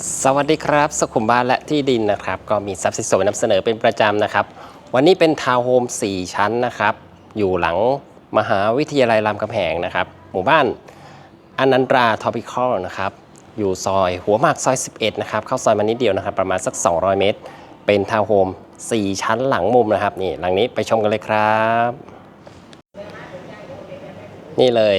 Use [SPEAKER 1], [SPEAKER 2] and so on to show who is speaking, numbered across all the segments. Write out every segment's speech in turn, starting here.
[SPEAKER 1] สวัสดีครับ สุขุมบ้านและที่ดินนะครับ ก็มีทรัพย์สินสวยนำเสนอเป็นประจำนะครับ วันนี้เป็นทาวน์โฮม 4 ชั้นนะครับ อยู่หลังมหาวิทยาลัยรามคำแหงนะครับ หมู่บ้านอนันตราทอปิคอลนะครับ อยู่ซอยหัวหมากซอย 11 นะครับ เข้าซอยมานิดเดียวนะครับ ประมาณสัก 200 เมตร เป็นทาวน์โฮม 4 ชั้นหลังมุมนะครับนี่หลังนี้ไปชมกันเลยครับ นี่เลย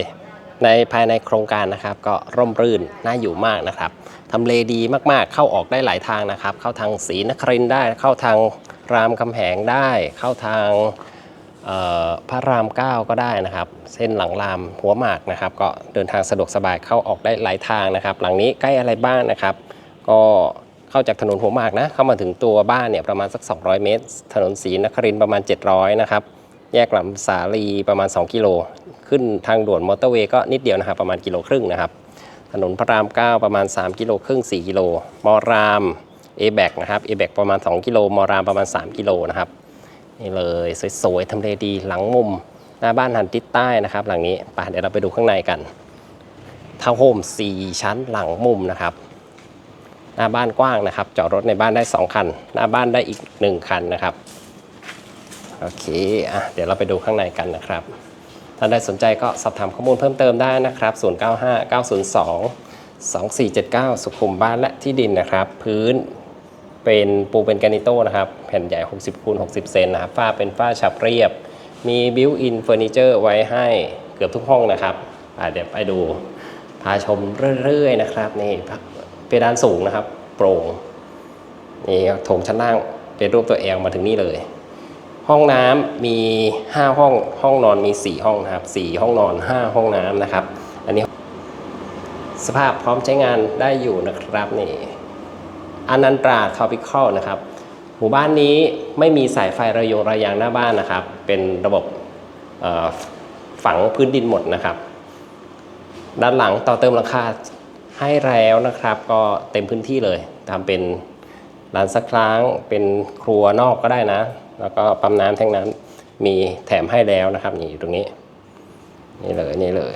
[SPEAKER 1] ในภายในโครงการนะครับ ก็ร่มรื่นน่าอยู่มากนะครับทำเลดีมากๆ เข้าออกได้หลายทางนะครับ เข้าทางศรีนครินได้ เข้าทางรามคำแหงได้ เข้าทางพระรามเก้าก็ได้นะครับ เส้นหลังรามหัวหมากนะครับ ก็เดินทางสะดวกสบายเข้าออกได้หลายทางนะครับ หลังนี้ใกล้อะไรบ้างนะครับ ก็เข้าจากถนนหัวหมากนะเข้ามาถึงตัวบ้านเนี่ยประมาณสัก 200 เมตร ถนนศรีนครินประมาณ 700 นะครับ แยกหลำสาลีประมาณ 2 กิโล ขึ้นทางด่วนมอเตอร์เวย์ก็นิดเดียวนะครับประมาณกิโลครึ่งนะครับ ถนนพระราม 9 ประมาณ 3 กิโลครึ่ง 4 กิโล มอรามเอแบกนะครับเอแบกประมาณ 2 กิโล มอรามประมาณ 3 กิโลนะครับนี่เลยสวยๆทำเลดีหลังมุม หน้าบ้านหันทิศใต้นะครับ หลังนี้ไปเดี๋ยวเราไปดูข้างในกันทาวน์โฮม4 ชั้นหลังมุมนะครับหน้าบ้านกว้างนะครับ จอดรถในบ้านได้ 2 คัน หน้าบ้านได้อีก 1 คันนะครับ โอเคอะเดี๋ยวเราไปดูข้างในกันนะครับท่านใดสนใจก็สอบถามข้อมูลเพิ่มเติมได้นะครับ 095 902 2479 สุขุมบ้านและที่ดินนะครับ พื้นเป็นปูเป็นแกรนิโต้นะครับ แผ่นใหญ่ 60คูณ60 เซนนะครับฝ้าเป็นฝ้าฉับเรียบ มีบิวอินเฟอร์นิเจอร์ไว้ให้เกือบทุกห้องนะครับเดี๋ยวไปดู พาชมเรื่อยๆนะครับ นี่เพดานสูงนะครับ โปร่งนี่โถงชั้นล่างเป็นรูปตัวแอลมาถึงนี่เลย ห้องน้ำมี 5 ห้อง ห้องนอนมี 4 ห้องนะครับ 4 ห้องนอน 5 ห้องน้ำนะครับ อันนี้สภาพพร้อมใช้งานได้อยู่นะครับนี่อนันตราทอปิคอลนะครับ หมู่บ้านนี้ไม่มีสายไฟระยงระยางหน้าบ้านนะครับ เป็นระบบฝังพื้นดินหมดนะครับ ด้านหลังต่อเติมหลังคาให้แล้วนะครับ ก็เต็มพื้นที่เลยทำเป็น ร้านซักล้งเป็นครัวนอกก็ได้นะ แล้วก็ปั๊มน้ำแท่งน้ำมีแถมให้แล้วนะครับ นี่อยู่ตรงนี้ นี่เลยนี่เลย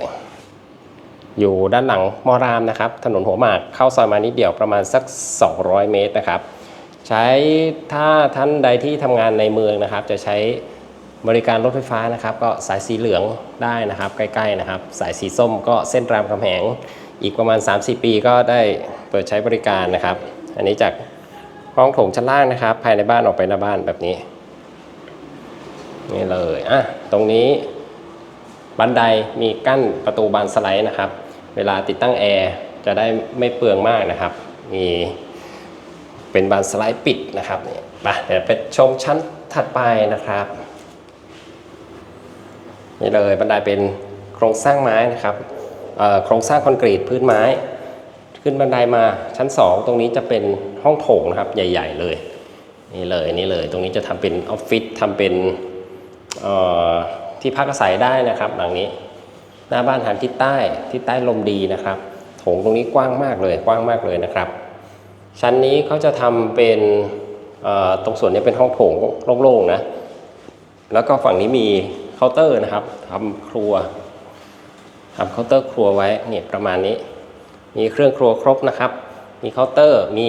[SPEAKER 1] อยู่ด้านหลังมอรามนะครับ ถนนหัวหมากเข้าซอยมานิดเดียวประมาณสัก 200 เมตรนะครับ ใช้ถ้าท่านใดที่ทำงานในเมืองนะครับ จะใช้บริการรถไฟฟ้านะครับ ก็สายสีเหลืองได้นะครับ ใกล้ๆนะครับ สายสีส้มก็เส้นรามคำแหงอีกประมาณ 3-4 ปีก็ได้เปิดใช้บริการนะครับ อันนี้จาก ห้องโถงชั้นล่างนะครับ ภายในบ้านออกไปหน้าบ้านแบบนี้ นี่เลยอะตรงนี้ บันไดมีกั้นประตูบานสไลด์นะครับ เวลาติดตั้งแอร์จะได้ไม่เปลืองมากนะครับ มีเป็นบานสไลด์ปิดนะครับนี่ไปเดี๋ยวไปชมชั้นถัดไปนะครับ นี่เลยบันไดเป็นโครงสร้างไม้นะครับเอ่อโครงสร้างคอนกรีตพื้นไม้ ขึ้นบันไดมาชั้น 2 ตรงนี้จะเป็นห้องโถงนะครับ ใหญ่ ๆ เลย นี่เลยนี่เลย ตรงนี้จะทำเป็นออฟฟิศทำเป็นที่พักอาศัยได้นะครับ หลังนี้ หน้าบ้านหันทิศใต้ทิศใต้ลมดีนะครับ โถงตรงนี้กว้างมากเลยกว้างมากเลยนะครับ ชั้นนี้เขาจะทำเป็นตรงส่วนนี้เป็นห้องโถงโล่งๆนะ แล้วก็ฝั่งนี้มีเคาน์เตอร์นะครับทำครัวทำเคาน์เตอร์ครัวไว้เนี่ยประมาณนี้ มีเครื่องครัวครบนะครับ มีเคาน์เตอร์ มี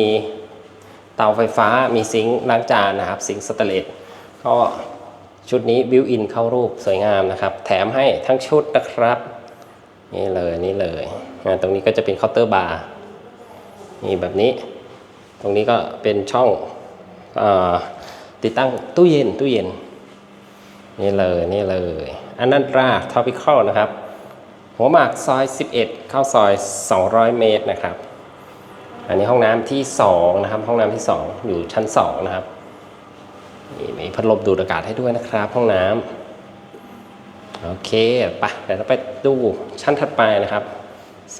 [SPEAKER 1] เตาไฟฟ้า มีซิงค์ล้างจานนะครับ ซิงค์สแตเลสก็ชุดนี้บิวอินเข้ารูปสวยงามนะครับ แถมให้ทั้งชุดนะครับ นี่เลยนี่เลยตรงนี้ก็จะเป็นเคาน์เตอร์บาร์นี่แบบนี้ ตรงนี้ก็เป็นช่องอติดตั้งตู้เย็นตู้เย็น นี่เลยนี่เลยอันนั้นราทอปิคอลนะครับ หัวหมากซอย 11 เข้าซอย 200 เมตรนะครับ อันนี้ห้องน้ำที่ 2 นะครับ ห้องน้ำที่ 2 อยู่ชั้น 2 นะครับนี่มีพัดลมดูดอากาศให้ด้วยนะครับ ห้องน้ำโอเคไปเดี๋ยวเราไปดูชั้นถัดไปนะครับ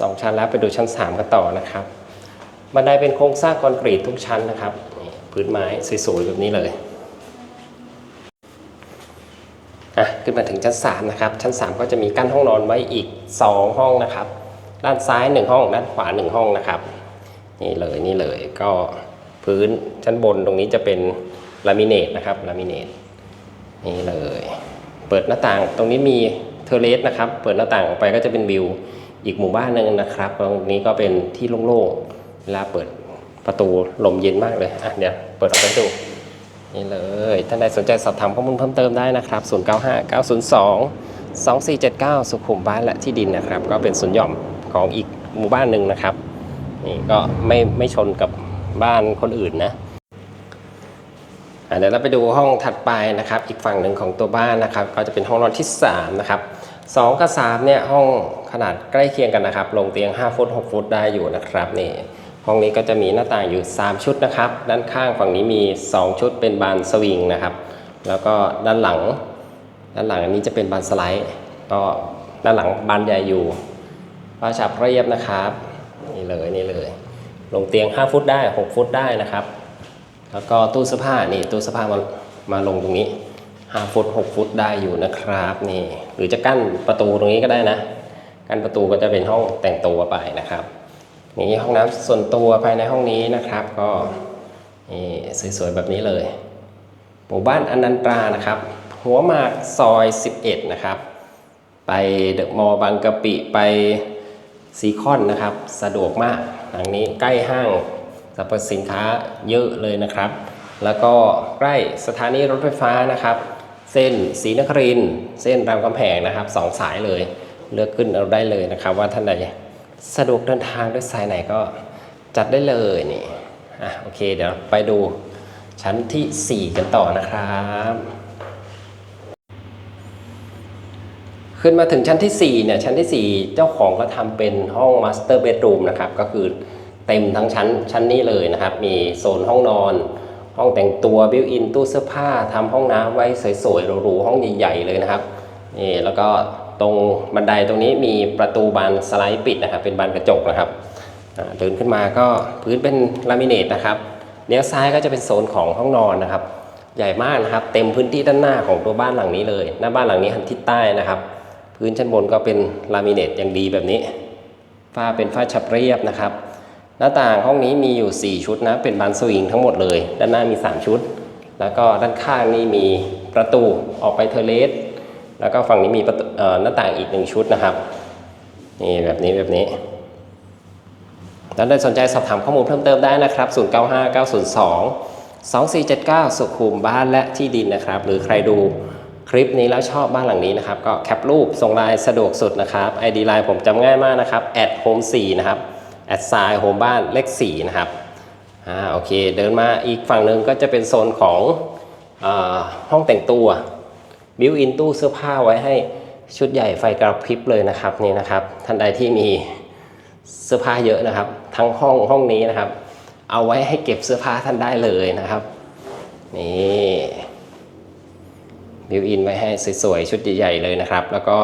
[SPEAKER 1] สองชั้นแล้วไปดูชั้น 3 กันต่อนะครับ บันไดเป็นโครงสร้างคอนกรีตทุกชั้นนะครับนี่พื้นไม้สวยๆแบบนี้เลยอะ ขึ้นมาถึงชั้น3นะครับชั้น 3 ก็จะมีกั้นห้องนอนไว้อีก 2 ห้องนะครับ ด้านซ้าย 1 ห้อง ด้านขวา 1 ห้องนะครับนี่เลยนี่เลยก็พื้นชั้นบนตรงนี้จะเป็นลามิเนตนะครับลามิเนตนี่เลย เปิดหน้าต่างตรงนี้มีเทเลสนะครับ เปิดหน้าต่างออกไปก็จะเป็นวิวอีกหมู่บ้านหนึ่งนะครับ ตรงนี้ก็เป็นที่โล่งๆเวลาเปิดประตูลมเย็นมากเลยอะเดี๋ยวเปิดออกไปดู นี่เลย ท่านใดสนใจสอบถามข้อมูลเพิ่มเติมได้นะครับ 095 902 2479 สุขุมบ้านและที่ดินนะครับ ก็เป็นศูนย์หย่อมของอีกหมู่บ้านหนึ่งนะครับ นี่ก็ไม่ไม่ชนกับบ้านคนอื่นนะอะเดี๋ยวเราไปดูห้องถัดไปนะครับ อีกฝั่งหนึ่งของตัวบ้านนะครับ ก็จะเป็นห้องนอนที่ 3 นะครับ2กับ3เนี่ยห้องขนาดใกล้เคียงกันนะครับ ลงเตียง 5 ฟุต 6 ฟุตได้อยู่นะครับนี่ ห้องนี้ก็จะมีหน้าต่างอยู่ 3 ชุดนะครับ ด้านข้างฝั่งนี้มี 2 ชุดเป็นบานสวิงนะครับ แล้วก็ด้านหลัง ด้านหลังอันนี้จะเป็นบานสไลด์ ก็ด้านหลังบานใหญ่อยู่ผ้าฉาบเรียบนะครับนี่เลยนี่เลย ลงเตียง 5 ฟุตได้ 6 ฟุตได้นะครับ แล้วก็ตู้เสื้อผ้านี่ตู้เสื้อผ้ามามาลงตรงนี้ 5 ฟุต 6 ฟุตได้อยู่นะครับนี่หรือจะกั้นประตูตรงนี้ก็ได้นะกั้นประตูก็จะเป็นห้องแต่งตัวไปนะครับ นี่ห้องน้ำส่วนตัวภายในห้องนี้นะครับ ก็นี่สวยๆแบบนี้เลยหมู่บ้านอนันตรานะครับ หัวหมากซอย 11 นะครับ ไปเดอะมอลบางกะปิไปซีคอนนะครับ สะดวกมากหลังนี้ใกล้ห้างสรรพสินค้าเยอะเลยนะครับ แล้วก็ใกล้สถานีรถไฟฟ้านะครับ เส้นศรีนครินเส้นรามคำแหงนะครับสองสายเลย เลือกขึ้นเอาได้เลยนะครับว่าท่านใด สะดวกเดินทางด้วยสายไหนก็จัดได้เลยนี่อะโอเคเดี๋ยวไปดูชั้นทีสี่ 4 กันต่อนะครับ ขึ้นมาถึงชั้นที่4เนี่ยชั้นที่ 4 เจ้าของก็ทำเป็นห้องมาสเตอร์เบดรูมนะครับก็คือเต็มทั้งชั้นชั้นนี้เลยนะครับ มีโซนห้องนอน ห้องแต่งตัวบิวอินตู้เสื้อผ้าทำห้องน้ำไว้สวยๆหรูๆห้องใหญ่ๆเลยนะครับนี่แล้วก็ ตรงบันไดตรงนี้มีประตูบานสไลด์ปิดนะครับ เป็นบานกระจกนะครับอ่าเดินขึ้นมาก็พื้นเป็นลามิเนตนะครับเลี้ยวซ้ายก็จะเป็นโซนของห้องนอนนะครับ ใหญ่มากนะครับ เต็มพื้นที่ด้านหน้าของตัวบ้านหลังนี้เลย หน้าบ้านหลังนี้หันทิศใต้นะครับ พื้นชั้นบนก็เป็นลามิเนตอย่างดีแบบนี้ฝ้าเป็นฝ้าฉับเรียบนะครับ หน้าต่างห้องนี้มีอยู่ 4 ชุดนะ เป็นบานสวิงทั้งหมดเลย ด้านหน้ามี 3 ชุด แล้วก็ด้านข้างนี่มีประตูออกไปเทเลส แล้วก็ฝั่งนี้มีประตูหน้าต่างอีกหนึ่งชุดนะครับนี่แบบนี้แบบนี้ท่านใดสนใจสอบถามข้อมูลเพิ่มเติมได้นะครับ 095 902 2479 สุขุมบ้านและที่ดินนะครับ หรือใครดูคลิปนี้แล้วชอบบ้านหลังนี้นะครับ ก็แคปรูปส่งไลน์สะดวกสุดนะครับ ID ไลน์ผมจำง่ายมากนะครับ home 4นะครับแอดไซน์โฮมบ้านเลข4นะครับอ่าโอเค เดินมาอีกฝั่งหนึ่งก็จะเป็นโซนของอห้องแต่งตัว บิวอินตู้เสื้อผ้าไว้ให้ชุดใหญ่ไฟกระพริบเลยนะครับนี่นะครับท่านใดที่มีเสื้อผ้าเยอะนะครับ ทั้งห้องห้องนี้นะครับ เอาไว้ให้เก็บเสื้อผ้าท่านได้เลยนะครับนี่บิวอินไว้ให้สวยๆชุดใหญ่ๆเลยนะครับ แล้วก็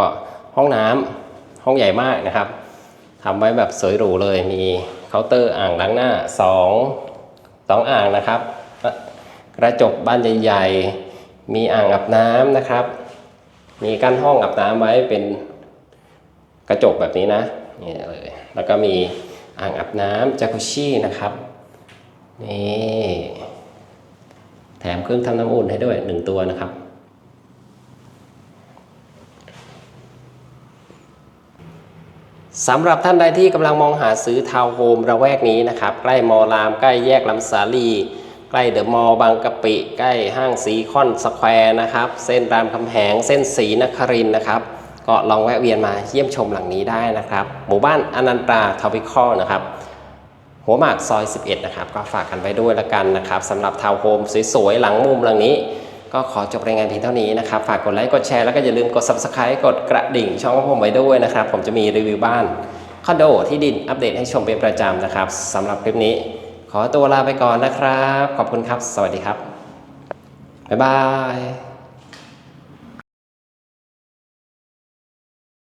[SPEAKER 1] ห้องน้ำห้องใหญ่มากนะครับทำไว้แบบสวยหรูเลยมีเคาน์เตอร์อ่างล้างหน้า2องสองอ่างนะครับ กระจกบานใหญ่ๆ มีอ่างอาบน้ำนะครับ มีกั้นห้องอาบน้ำไว้เป็นกระจกแบบนี้นะนี่เลยแล้วก็มีอ่างอาบน้ำจากุชี่นะครับนี่แถมเครื่องทำน้ำอุ่นให้ด้วยหนึ่งตัวนะครับ สำหรับท่านใดที่กำลังมองหาซื้อทาวน์โฮมระแวกนี้นะครับ ใกล้มอราม ใกล้แยกลำสาลี ใกล้เดอะมอลล์บางกะปิ ใกล้ห้างซีคอนสแควร์นะครับ เส้นรามคำแหง เส้นศรีนครินนะครับ ก็ลองแวะเวียนมาเยี่ยมชมหลังนี้ได้นะครับ หมู่บ้านอนันตราทวิคอลนะครับ หัวหมากซอย 11 นะครับ ก็ฝากกันไว้ด้วยละกันนะครับสำหรับทาวน์โฮมสวยๆ หลังมุมหลังนี้ ก็ขอจบรายงานเพียงเท่านี้นะครับ ฝากกดไลค์ กดแชร์ แล้วก็อย่าลืมกด Subscribe กดกระดิ่ง ช่องของผมไว้ด้วยนะครับ ผมจะมีรีวิวบ้านคอนโดที่ดินอัปเดตให้ชมเป็นประจำนะครับสำหรับคลิปนี้ ขอตัวลาไปก่อนนะครับ ขอบคุณครับ สวัสดีครับ บ๊ายบาย